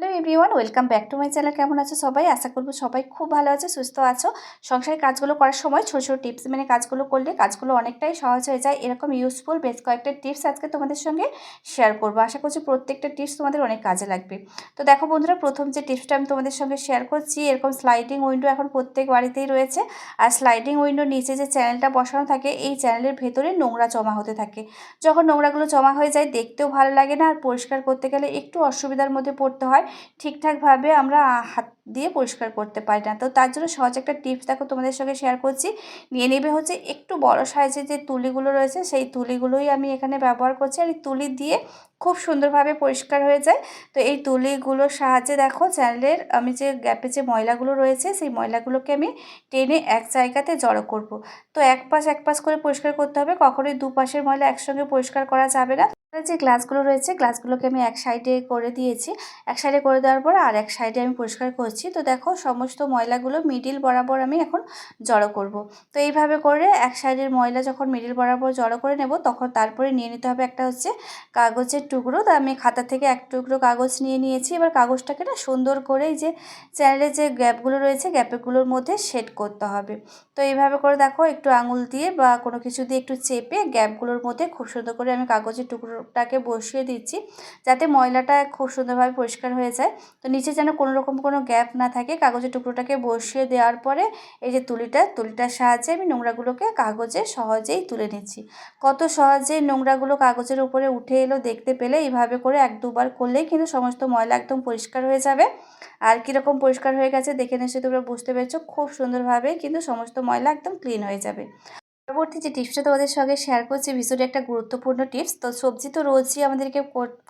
Le everyone welcome back to my channel কেমন আছো সবাই? আশা করব সবাই খুব ভালো আছে, সুস্থ আছো। সংসারের কাজগুলো করার সময় ছোটো ছোটো টিপস মেনে কাজগুলো করলে কাজগুলো অনেকটাই সহজ হয়ে যায়। এরকম ইউজফুল বেশ কয়েকটা টিপস আজকে তোমাদের সঙ্গে শেয়ার করব। আশা করছি প্রত্যেকটা টিপস তোমাদের অনেক কাজে লাগবে। তো দেখো বন্ধুরা, প্রথম যে টিপসটা আমি তোমাদের সঙ্গে শেয়ার করছি, এরকম স্লাইডিং উইন্ডো এখন প্রত্যেক বাড়িতেই রয়েছে। আর স্লাইডিং উইন্ডোর নিচে যে চ্যানেলটা বসানো থাকে, এই চ্যানেলের ভেতরে নোংরা জমা হতে থাকে। যখন নোংরাগুলো জমা হয়ে যায়, দেখতেও ভালো লাগে না। আর পরিষ্কার করতে গেলে একটু অসুবিধার মধ্যে পড়তে হয়। ঠিকঠাকভাবে আমরা হাত দিয়ে পরিষ্কার করতে পারি না। তো তার জন্য সহজ একটা টিপস দেখো তোমাদের সঙ্গে শেয়ার করছি। নিয়ে নেবে হচ্ছে একটু বড় সাইজের যে তুলিগুলো রয়েছে, সেই তুলিগুলোই আমি এখানে ব্যবহার করছি। আর এই তুলি দিয়ে খুব সুন্দরভাবে পরিষ্কার হয়ে যায়। তো এই তুলিগুলোর সাহায্যে দেখো চ্যানেলের আমি যে গ্যাপে যে ময়লাগুলো রয়েছে, সেই ময়লাগুলোকে আমি টেনে এক জায়গাতে জড়ো করব। তো এক পাশ এক পাশ করে পরিষ্কার করতে হবে, কখনোই দুপাশের ময়লা একসঙ্গে পরিষ্কার করা যাবে না। যে গ্লাসগুলো রয়েছে গ্লাসগুলোকে আমি এক সাইডে করে দিয়েছি। এক সাইডে করে দেওয়ার পর আর এক সাইডে আমি পরিষ্কার করছি। তো দেখো সমস্ত ময়লাগুলো মিডিল বরাবর আমি এখন জড়ো করব। তো এইভাবে করে এক সাইডের ময়লা যখন মিডিল বরাবর জড়ো করে নেব, তখন তারপরে নিয়ে নিতে হবে একটা হচ্ছে কাগজের টুকরো, তা আমি খাতা থেকে এক টুকরো কাগজ নিয়ে নিয়েছি। এবার কাগজটাকে না সুন্দর করে যে চ্যানেলের যে গ্যাপগুলো রয়েছে, গ্যাপগুলোর মধ্যে সেট করতে হবে। তো এইভাবে করে দেখো, একটু আঙুল দিয়ে বা কোনো কিছু দিয়ে একটু চেপে গ্যাপগুলোর মধ্যে খুব সুন্দর করে আমি কাগজের টুকরোটাকে বসিয়ে দিচ্ছি, যাতে ময়লাটা খুব সুন্দরভাবে পরিষ্কার হয়ে যায়। তো নিচে যেন কোনো রকম কোনো গ্যাপ না থাকে, কাগজের টুকরোটাকে বসিয়ে দেওয়ার পরে এই যে তুলিটা, তুলিটার সাহায্যে আমি নোংরাগুলোকে কাগজে সহজেই তুলে নিচ্ছি। কত সহজে নোংরাগুলো কাগজের উপরে উঠে এলো দেখতে পেলে এইভাবে করে এক দুবার করলেই কিন্তু সমস্ত ময়লা একদম পরিষ্কার হয়ে যাবে। আর কীরকম পরিষ্কার হয়ে গেছে দেখে নিশ্চয়ই তোমরা বুঝতে পেরেছ, খুব সুন্দরভাবে কিন্তু সমস্ত ময়লা একদম ক্লিন হয়ে যাবে। পরবর্তী যে টিপসটা তোমাদের সঙ্গে শেয়ার করছি ভীষণই একটা গুরুত্বপূর্ণ টিপস তো সবজি তো রোজই আমাদেরকে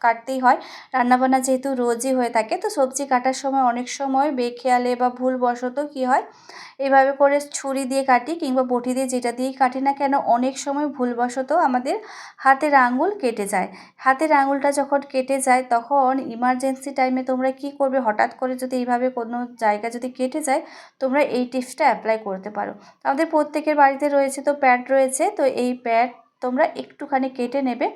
কাটতেই হয়। রান্নাবান্না যেহেতু রোজই হয়ে থাকে, তো সবজি কাটার সময় অনেক সময় বেখেয়ালে বা ভুলবশত কী হয় এইভাবে করে ছুরি দিয়ে কাটি কিংবা বটি দিয়ে যেটা দিয়েই কাটি না কেন, অনেক সময় ভুলবশত আমাদের হাতের আঙুল কেটে যায়। হাতের আঙুলটা যখন কেটে যায়, তখন ইমার্জেন্সি টাইমে তোমরা কি করবে? হঠাৎ করে যদি এইভাবে কোনো জায়গা যদি কেটে যায়, তোমরা এই টিপসটা অ্যাপ্লাই করতে পারো। আমাদের প্রত্যেকের বাড়িতে রয়েছে তো প্যাড রয়েছে, তো এই প্যাড তোমরা একটুখানি কেটে নেবে।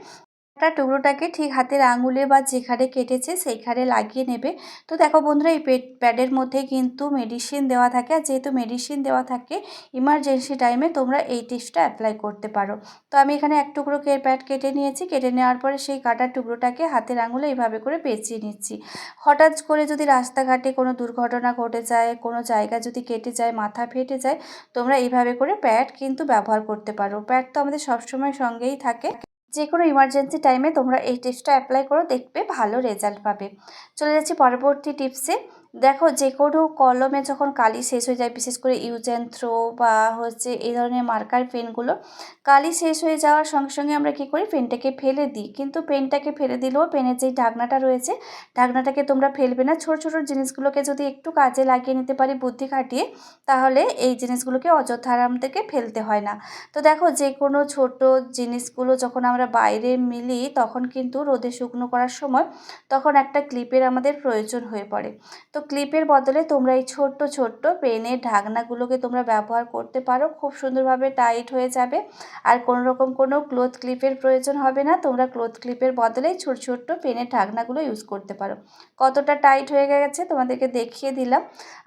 কাটা টুকরোটাকে ঠিক হাতের আঙুলে বা যেখানে কেটেছে সেইখানে লাগিয়ে নেবে। তো দেখো বন্ধুরা, এই পেট প্যাডের মধ্যে কিন্তু মেডিসিন দেওয়া থাকে। আর যেহেতু মেডিসিন দেওয়া থাকে ইমার্জেন্সি টাইমে তোমরা এই টিপসটা অ্যাপ্লাই করতে পারো। তো আমি এখানে এক টুকরো কে, প্যাড কেটে নিয়েছি। কেটে নেওয়ার পরে সেই কাটার টুকরোটাকে হাতের আঙুলে এইভাবে করে পেঁচিয়ে নিচ্ছি। হঠাৎ করে যদি রাস্তাঘাটে কোনো দুর্ঘটনা ঘটে যায়, কোনো জায়গা যদি কেটে যায়, মাথা ফেটে যায়, তোমরা এইভাবে করে প্যাড কিন্তু ব্যবহার করতে পারো। প্যাড তো আমাদের সবসময় সঙ্গেই থাকে। যে কোনো ইমার্জেন্সি টাইমে তোমরা এই টিপসটা অ্যাপ্লাই করো, দেখবে ভালো রেজাল্ট পাবে। চলে যাচ্ছি পরবর্তী টিপসে দেখো যে কোনো কলমে যখন কালি শেষ হয়ে যায়, বিশেষ করে ইউজ থ্রো বা হচ্ছে এই ধরনের মার্কার পেনগুলো, কালি শেষ হয়ে যাওয়ার সঙ্গে সঙ্গে আমরা কী করি? পেনটাকে ফেলে দিই। কিন্তু পেনটাকে ফেলে দিলেও পেনের যেই ঢাকনাটা রয়েছে, ঢাকনাটাকে তোমরা ফেলবে না। ছোটো ছোটো জিনিসগুলোকে যদি একটু কাজে লাগিয়ে নিতে পারি, বুদ্ধি খাটিয়ে, তাহলে এই জিনিসগুলোকে অযথারাম থেকে ফেলতে হয় না। তো দেখো যে কোনো ছোট জিনিসগুলো যখন আমরা বাইরে মিলি, তখন কিন্তু রোদে শুকনো করার সময়, তখন একটা ক্লিপের আমাদের প্রয়োজন হয়ে পড়ে। তো ক্লিপের বদলে তোমরা এই ছোট্ট ছোট্ট পেনের ঢাকনাগুলোকে তোমরা ব্যবহার করতে পারো। খুব সুন্দরভাবে টাইট হয়ে যাবে। আর কোনো রকম কোনো ক্লোথ ক্লিপের প্রয়োজন হবে না। তোমরা ক্লোথ ক্লিপের বদলে ছোট, ছোট্ট পেনের ঢাকনাগুলো ইউজ করতে পারো। কতটা টাইট হয়ে গেছে তোমাদেরকে দেখিয়ে দিলাম।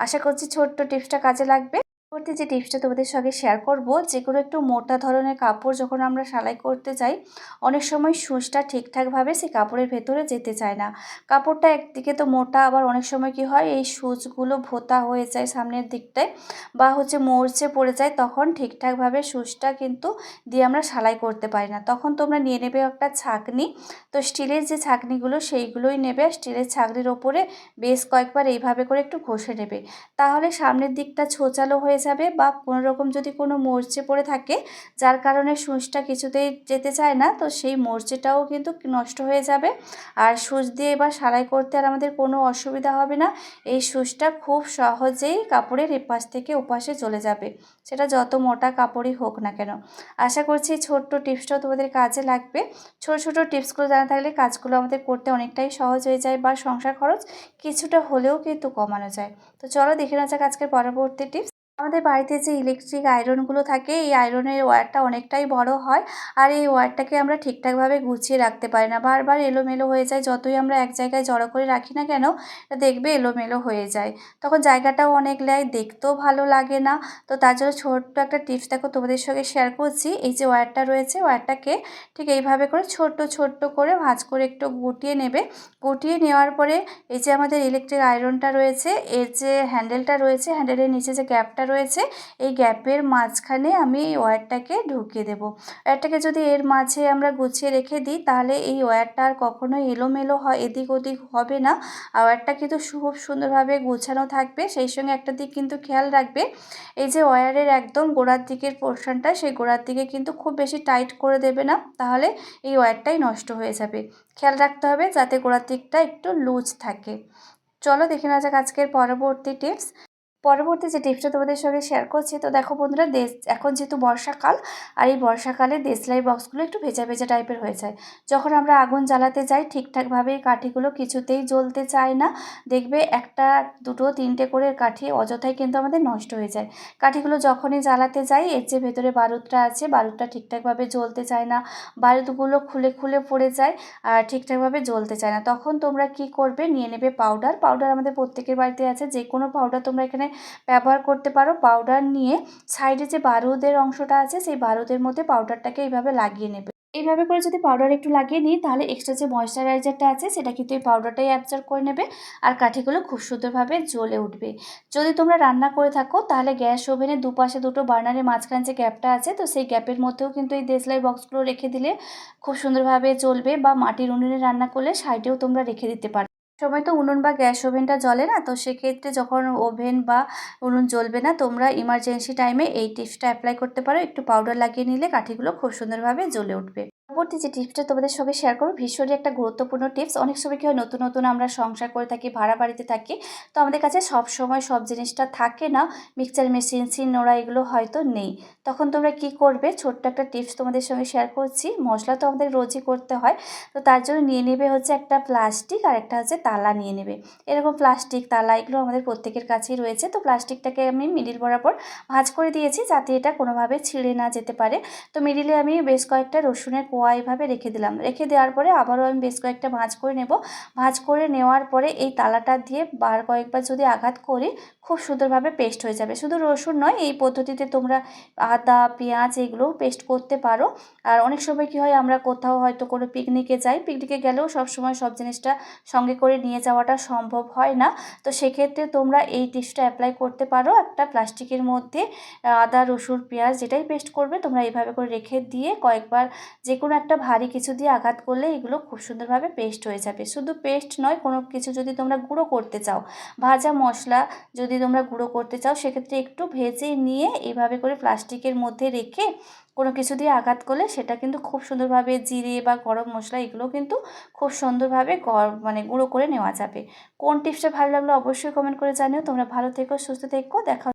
আশা করছি ছোট্ট টিপসটা কাজে লাগবে। পরবর্তী যে টিপসটা তোমাদের সঙ্গে শেয়ার করব যে কোনো একটু মোটা ধরনের কাপড় যখন আমরা সেলাই করতে যাই, অনেক সময় সুচটা ঠিকঠাকভাবে সেই কাপড়ের ভেতরে যেতে চায় না। কাপড়টা একদিকে তো মোটা, আবার অনেক সময় কি হয়, এই সুচগুলো ভোতা হয়ে যায় সামনের দিকটায় বা হচ্ছে মরচে পড়ে যায়, তখন ঠিকঠাকভাবে সুচটা কিন্তু দিয়ে আমরা সেলাই করতে পারি না। তখন তোমরা নিয়ে নেবে একটা ছাকনি। তো স্টিলের যে ছাকনিগুলো, সেইগুলোই নেবে। স্টিলের ছাকনির ওপরে বেশ কয়েকবার এইভাবে করে একটু ঘষে নেবে। তাহলে সামনের দিকটা ছোচালো হয়ে হয়ে যাবে বা কোনো রকম যদি কোনো মরচে পড়ে থাকে, যার কারণে সুচটা কিছুতেই যেতে চায় না, তো সেই মরচেটাও কিন্তু নষ্ট হয়ে যাবে। আর সুচ দিয়ে এবার সারাই করতে আর আমাদের কোনো অসুবিধা হবে না। এই সুচটা খুব সহজেই কাপড়ের এপাশ থেকে ওপাশে চলে যাবে। সেটা যত মোটা কাপড়ই হোক না কেন। আশা করছি ছোট্ট টিপসটাও তোমাদের কাজে লাগবে। ছোট ছোট টিপসগুলো জানা থাকলে কাজগুলো আমাদের করতে অনেকটাই সহজ হয়ে যায় বা সংসার খরচ কিছুটা হলেও কিন্তু কমানো যায়। তো চলো দেখে নেওয়া যাক আজকের পরবর্তী টিপস। আমাদের বাড়িতে যে ইলেকট্রিক আয়রনগুলো থাকে, এই আয়রনের ওয়্যারটা অনেকটাই বড় হয় আর এই ওয়্যারটাকে আমরা ঠিকঠাকভাবে গুছিয়ে রাখতে পারি না। বারবার এলোমেলো হয়ে যায়, যতই আমরা এক জায়গায় জড়ো করে রাখি না কেন দেখবে এলোমেলো হয়ে যায়। তখন জায়গাটাও অনেক নেয় দেখতেও ভালো লাগে না। তো তার জন্য ছোট্ট একটা টিপস দেখো, তোমাদের সঙ্গে শেয়ার করছি। এই যে ওয়্যারটা রয়েছে ওয়্যারটাকে ঠিক এইভাবে করে ছোট্ট ছোট্ট করে ভাঁজ করে একটু গুটিয়ে নেবে। গুটিয়ে নেওয়ার পরে এই যে আমাদের ইলেকট্রিক আয়রনটা রয়েছে, এর যে হ্যান্ডেলটা রয়েছে হ্যান্ডেলের নিচে যে গ্যাপটা রয়েছে, এই গ্যাপের মাঝখানে আমি এই ওয়্যারটাকে ঢুকিয়ে দেব। ওয়্যারটাকে যদি এর মাঝে আমরা গুছিয়ে রেখে দিই, তাহলে এই ওয়্যারটা আর কখনোই এলোমেলো হয় এদিক ওদিক হবে না। আর ওয়্যারটা কিন্তু খুব সুন্দরভাবে গোছানো থাকবে, সেই সঙ্গে একটা দিক কিন্তু খেয়াল রাখবে, এই যে ওয়্যারের একদম গোড়ার দিকের পোর্শনটা, সেই গোড়ার দিকে কিন্তু খুব বেশি টাইট করে দেবে না, তাহলে এই ওয়্যারটাই নষ্ট হয়ে যাবে। খেয়াল রাখতে হবে যাতে গোড়ার দিকটা একটু লুজ থাকে। চলো দেখে নেওয়া যাক আজকের পরবর্তী টিপস। পরবর্তী যে টিপসটা তোমাদের সঙ্গে শেয়ার করছি, তো দেখো বন্ধুরা, দেশ, এখন যেহেতু বর্ষাকাল, আর এই বর্ষাকালে দেশলাই বক্সগুলো একটু ভেজা ভেজা টাইপের হয়ে যায়। যখন আমরা আগুন জ্বালাতে যাই, ঠিকঠাকভাবে কাঠিগুলো কিছুতেই জ্বলতে চায় না। দেখবে একটা, দুটো, তিনটে করে কাঠি অযথাই কিন্তু আমাদের নষ্ট হয়ে যায়। কাঠিগুলো যখনই জ্বালাতে যাই, এর যে ভেতরে বারুদটা আছে, বারুদটা ঠিকঠাকভাবে জ্বলতে চায় না। বারুদগুলো খুলে খুলে পড়ে যায়, আর ঠিকঠাকভাবে জ্বলতে চায় না। তখন তোমরা কি করবে, নিয়ে নেবে পাউডার পাউডার আমাদের প্রত্যেকের বাড়িতে আছে যে কোনো পাউডার তোমরা এখানে ব্যবহার করতে পারো। পাউডার নিয়ে সাইডে যে বারুদের অংশটা আছে, সেই বারুদের মধ্যে পাউডারটাকে এইভাবে লাগিয়ে নেবে। এইভাবে করে যদি পাউডার একটু লাগিয়ে নিই, তাহলে এক্সট্রা যে ময়শ্চারাইজারটা আছে, সেটা কিন্তু এই পাউডারটাই অ্যাবজর্ব করে নেবে আর কাঠিগুলো খুব সুন্দরভাবে জ্বলে উঠবে। যদি তোমরা রান্না করে থাকো, তাহলে গ্যাস ওভেনের দুপাশে দুটো বার্নারের মাঝখানে যে গ্যাপটা আছে, তো সেই গ্যাপের মধ্যেও কিন্তু এই দেশলাই বক্সগুলো রেখে দিলে খুব সুন্দরভাবে চলবে বা মাটির উনুনে রান্না করলে সাইডেও তোমরা রেখে দিতে পারো সময় তো উনুন বা গ্যাস ওভেনটা জ্বলে না, তো সেক্ষেত্রে যখন ওভেন বা উনুন জ্বলবে না, তোমরা ইমার্জেন্সি টাইমে এই টিপসটা অ্যাপ্লাই করতে পারো। একটু পাউডার লাগিয়ে নিলে কাঠিগুলো খুব সুন্দরভাবে জ্বলে উঠবে। পরবর্তী যে টিপসটা তোমাদের সঙ্গে শেয়ার করব, ভীষণই একটা গুরুত্বপূর্ণ টিপস অনেক সময় কি হয়, নতুন নতুন আমরা সংসার করে থাকি, ভাড়া বাড়িতে থাকি, তো আমাদের কাছে সব সময় সব জিনিসটা থাকে না। মিক্সচার মেশিন নোড়া এগুলো হয়তো নেই। তখন তোমরা কি করবে? ছোট্ট একটা টিপস তোমাদের সঙ্গে শেয়ার করছি। মশলা তো আমাদের রোজই করতে হয়, তো তার জন্য নিয়ে নেবে হচ্ছে একটা প্লাস্টিক আর একটা হচ্ছে তালা নিয়ে নেবে। এরকম প্লাস্টিক তালা এগুলো আমাদের প্রত্যেকের কাছেই রয়েছে, তো প্লাস্টিকটাকে আমি মিডিল বরাবর ভাঁজ করে দিয়েছি যাতে এটা কোনোভাবে ছিঁড়ে না যেতে পারে। তো মিডিলে আমি বেশ কয়েকটা রসুনের কোয়া এভাবে রেখে দিলাম। রেখে দেওয়ার পরে আবারও আমি বেশ কয়েকটা ভাঁজ করে নেব। ভাঁজ করে নেওয়ার পরে এই তালাটা দিয়ে বার কয়েকবার যদি আঘাত করি, খুব সুন্দরভাবে পেস্ট হয়ে যাবে। শুধু রসুন নয়, এই পদ্ধতিতে তোমরা আদা, পেঁয়াজ এগুলোও পেস্ট করতে পারো। আর অনেক সময় কী হয়, আমরা কোথাও হয়তো কোনো পিকনিকে যাই পিকনিকে গেলেও সব সময় সব জিনিসটা সঙ্গে করে নিয়ে যাওয়াটা সম্ভব হয় না। তো সেক্ষেত্রে তোমরা এই টিপসটা অ্যাপ্লাই করতে পারো একটা প্লাস্টিকের মধ্যে। আদা, রসুন, পেঁয়াজ যেটাই পেস্ট করবে, তোমরা এইভাবে করে রেখে দিয়ে কয়েকবার যে কোনো একটা ভারী কিছু দিয়ে আঘাত করলে এগুলো খুব সুন্দরভাবে পেস্ট হয়ে যাবে। শুধু পেস্ট নয়, কোনো কিছু যদি তোমরা গুঁড়ো করতে চাও, ভাজা মশলা যদি তোমরা গুঁড়ো করতে চাও, সেক্ষেত্রে একটু ভেজে নিয়ে এইভাবে করে প্লাস্টিকের মধ্যে রেখে কোনো কিছু দিয়ে আঘাত করলে সেটা কিন্তু খুব সুন্দরভাবে জিরে বা গরম মশলা এগুলো কিন্তু খুব সুন্দরভাবে মানে গুঁড়ো করে নেওয়া যাবে। কোন টিপসটা ভালো লাগল অবশ্যই কমেন্ট করে জানিও। তোমরা ভালো থেকো, সুস্থ থেকো, দেখা